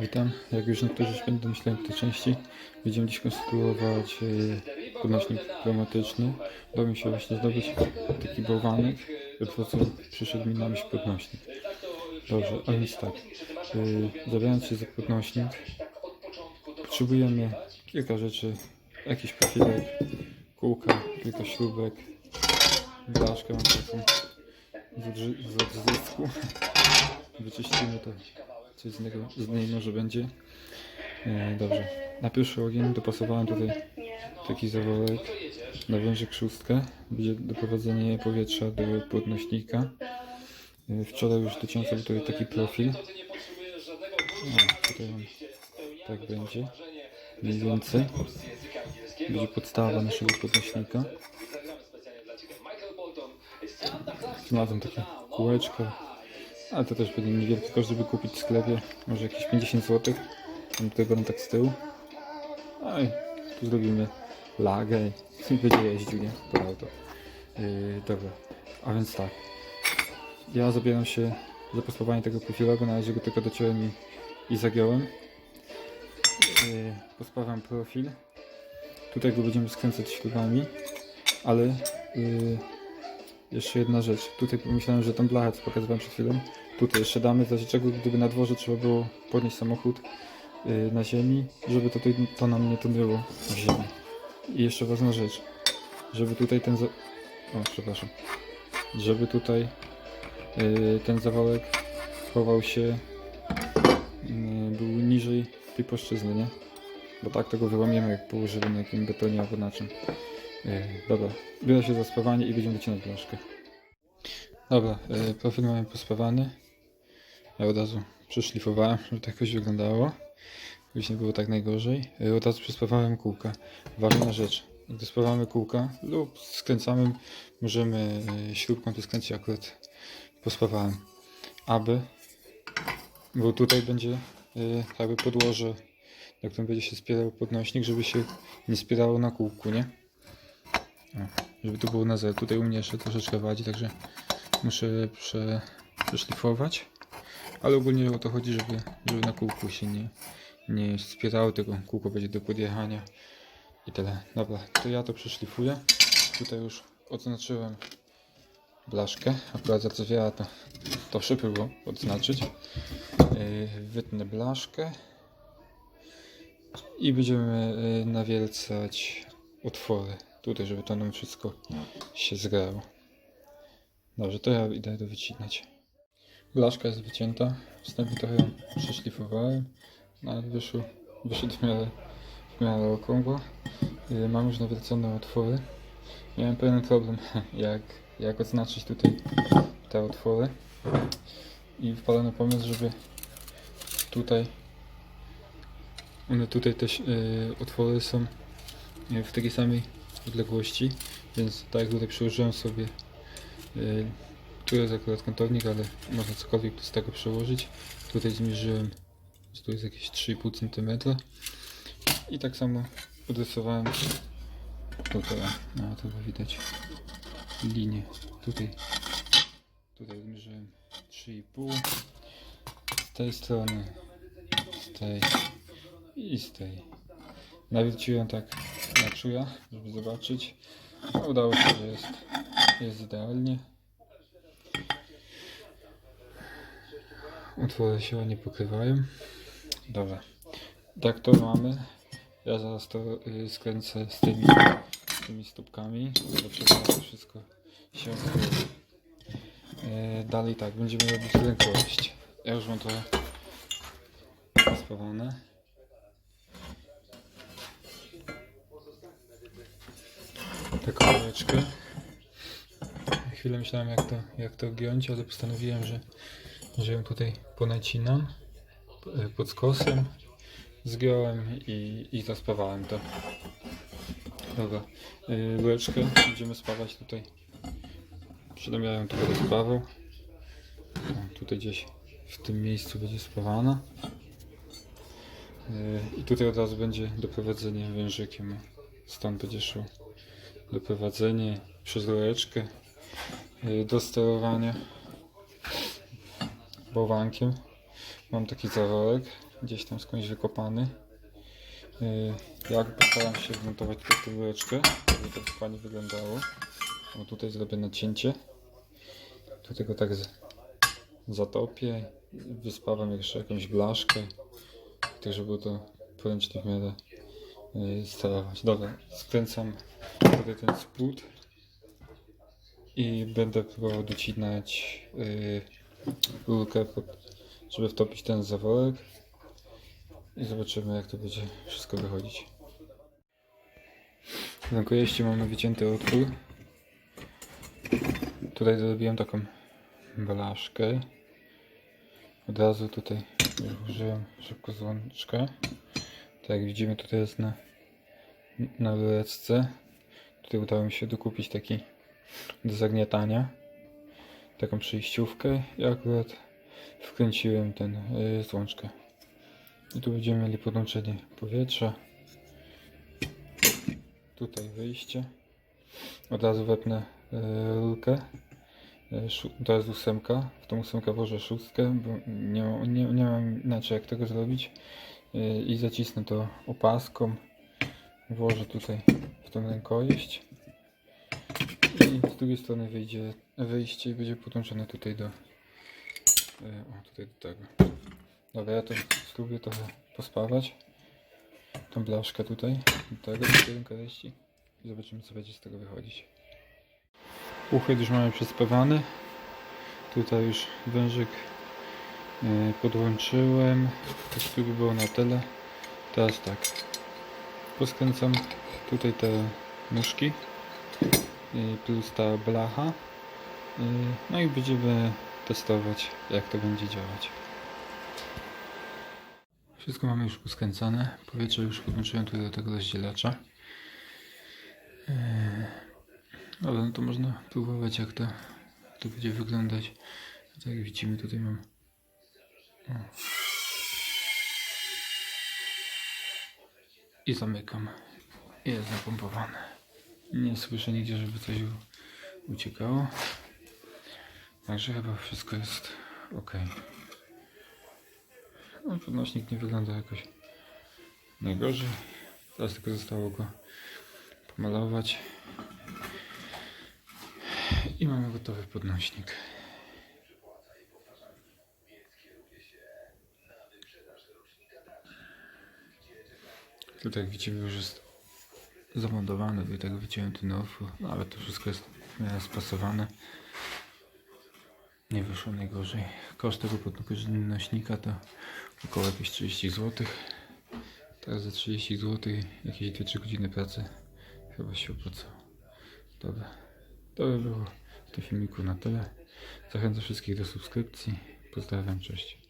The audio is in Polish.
Witam. Jak już niektórzy będą myśleli w tej części, będziemy dziś konstruować e, podnośnik pneumatyczny. Udało mi się właśnie zdobyć taki bałwanek, po prostu przyszedł mi na myśl podnośnik. Dobrze, a więc tak, e, zabierając się za podnośnik, potrzebujemy kilka rzeczy, jakiś profilek, kółka, kilka śrubek, blaszkę mam taką z odzysku. Wyczyścimy to coś z, niego, z niej może będzie. E, dobrze. Na pierwszy ogień dopasowałem tutaj taki zaworek na wężyk szóstkę. Będzie doprowadzenie powietrza do podnośnika. E, wczoraj już sobie tutaj taki profil. O, tutaj on tak będzie. Mniej więcej. Będzie podstawa naszego podnośnika. Znalazłem takie kółeczko. Ale to też będzie niewielki koszt, żeby kupić w sklepie. Może jakieś 50 zł. Mam tutaj będę tak z tyłu. I tu zrobimy lagę i będzie jeździł, nie? To auto. Yy, dobra. A więc tak. Ja zabieram się za pospawanie tego profilowego. Na razie go tylko dociąłem i, i zagiąłem. Yy, pospawam profil. Tutaj go będziemy skręcać śrubami. Ale yy, jeszcze jedna rzecz. Tutaj pomyślałem, że tą blachę, co pokazywałem przed chwilą, tutaj jeszcze damy, razie czego gdyby na dworze trzeba było podnieść samochód yy, na ziemi, żeby tutaj- to nam nie tonęło w ziemi. I jeszcze ważna rzecz, żeby tutaj ten za... O, przepraszam. Żeby tutaj yy, ten zawałek chował się, yy, był niżej tej płaszczyzny, nie? Bo tak tego wyłamiemy, jak położymy na jakimś betonie albo na czym. Yy, dobra, biorę się za spawanie i będziemy wycinać blaszkę. Dobra, yy, profil mamy pospawany. Ja od razu przeszlifowałem, żeby to jakoś wyglądało. Już nie było tak najgorzej. Yy, od razu przespawałem kółka. Ważna rzecz. Gdy spawamy kółka lub skręcamy, możemy śrubką to skręcić akurat pospawałem. Aby, bo tutaj będzie jakby podłoże, na którym będzie się spierał podnośnik, żeby się nie spierało na kółku, nie? Żeby to było na zero. Tutaj u mnie jeszcze troszeczkę wadzi, także muszę prze, przeszlifować. Ale ogólnie o to chodzi, żeby, żeby na kółku się nie, nie spierało, tylko kółko będzie do podjechania i tyle. Dobra, to ja to przeszlifuję. Tutaj już odznaczyłem blaszkę. Akurat za co wiara to, to szybko było odznaczyć. Yy, wytnę blaszkę i będziemy yy, nawiercać otwory tutaj, żeby to nam wszystko się zgrało. Dobrze, to ja idę to wycinać. Blaszka jest wycięta, wstępnie trochę ją przeszlifowałem, no ale wyszło, wyszedł w miarę, w miarę okrągło. Yy, Mam już nawiercone otwory. Miałem pewien problem, jak, jak odznaczyć tutaj te otwory. I wpadłem na pomysł, żeby tutaj, one tutaj też yy, otwory są yy, w takiej samej odległości, więc tak jak tutaj przyłożyłem sobie yy, tu jest akurat kątownik, ale można cokolwiek z tego przełożyć. Tutaj zmierzyłem, że tu jest jakieś 3,5 cm i tak samo odrysowałem tutaj, no to widać linię. Tutaj tutaj zmierzyłem 3,5 z tej strony z tej i z tej. Nawierciłem tak na czuja, żeby zobaczyć no, udało się, że jest, jest idealnie utwory się ładnie pokrywają dobra tak to mamy ja zaraz to y, skręcę z tymi, z tymi stópkami zobaczymy jak to wszystko się odbywa. E, Dalej tak, będziemy robić rękojeść. Ja już mam to spawane. Taką ręczkę. Chwilę myślałem jak to, jak to giąć, ale postanowiłem, że, że ją tutaj ponacinam e, pod skosem. Zgiąłem i, i zaspawałem to. Dobra, yy, łyżeczkę będziemy spawać tutaj. Przynajmniej ja ją tu będę spawał. O, tutaj gdzieś w tym miejscu będzie spawana. Yy, I tutaj od razu będzie doprowadzenie wężykiem. Stąd będzie szło doprowadzenie przez rureczkę yy, do sterowania bałwankiem. Mam taki zaworek, gdzieś tam skądś wykopany. Yy, Jak postaram się wmontować tutaj tyłeczkę, żeby to fajnie wyglądało. Bo tutaj zrobię nacięcie. Tu tego tak zatopię. Wyspawam jeszcze jakąś blaszkę. Tak, żeby to poręcznie w miarę yy, sterować. Dobra, skręcam tutaj ten spód. I będę próbował docinać yy, rurkę, żeby wtopić ten zaworek. I zobaczymy jak to będzie wszystko wychodzić. W rękojeści mamy wycięty otwór. Tutaj zrobiłem taką blaszkę. Od razu tutaj użyłem szybko złączkę. Tak jak widzimy tutaj jest na, na rureczce. Tutaj udało mi się dokupić taki do zagniatania. Taką przejściówkę i akurat wkręciłem ten y, złączkę. I tu będziemy mieli podłączenie powietrza. Tutaj wyjście. Od razu wepnę y, rurkę. Y, to jest ósemka. W tą ósemkę włożę szóstkę, bo nie, nie, nie mam inaczej jak tego zrobić. Y, I zacisnę to opaską. Włożę tutaj tą rękojeść. I z drugiej strony wyjdzie wyjście i będzie podłączone tutaj do. y, O, tutaj do tego. Dobra, ja to spróbuję trochę pospawać. Tą blaszkę tutaj, do tego, do tej rękojeści. I zobaczymy co będzie z tego wychodzić. Uchwyt już mamy przespawany. Tutaj już wężyk y, podłączyłem. To było na tyle. Teraz tak. Poskręcam tutaj te nóżki plus ta blacha. No i będziemy testować jak to będzie działać. Wszystko mamy już poskręcane. Powietrze już podłączyłem tutaj do tego rozdzielacza. Yy, Ale no to można próbować jak to, jak to będzie wyglądać. Tak jak widzimy tutaj mam. O. I zamykam. Jest napompowane. Nie słyszę nigdzie, żeby coś uciekało. Także chyba wszystko jest ok. No, podnośnik nie wygląda jakoś najgorzej. Teraz tylko zostało go pomalować. I mamy gotowy podnośnik. Tutaj widzimy już jest zamontowany, i tak wyciąłem ten otwór, no, ale to wszystko jest spasowane. Nie wyszło najgorzej. Koszt tego podnośnika to około jakieś 30 zł. Teraz za 30 zł jakieś 2-3 godziny pracy chyba się opłacało. Dobra, to by było w tym filmiku na tyle. Zachęcam wszystkich do subskrypcji. Pozdrawiam, cześć.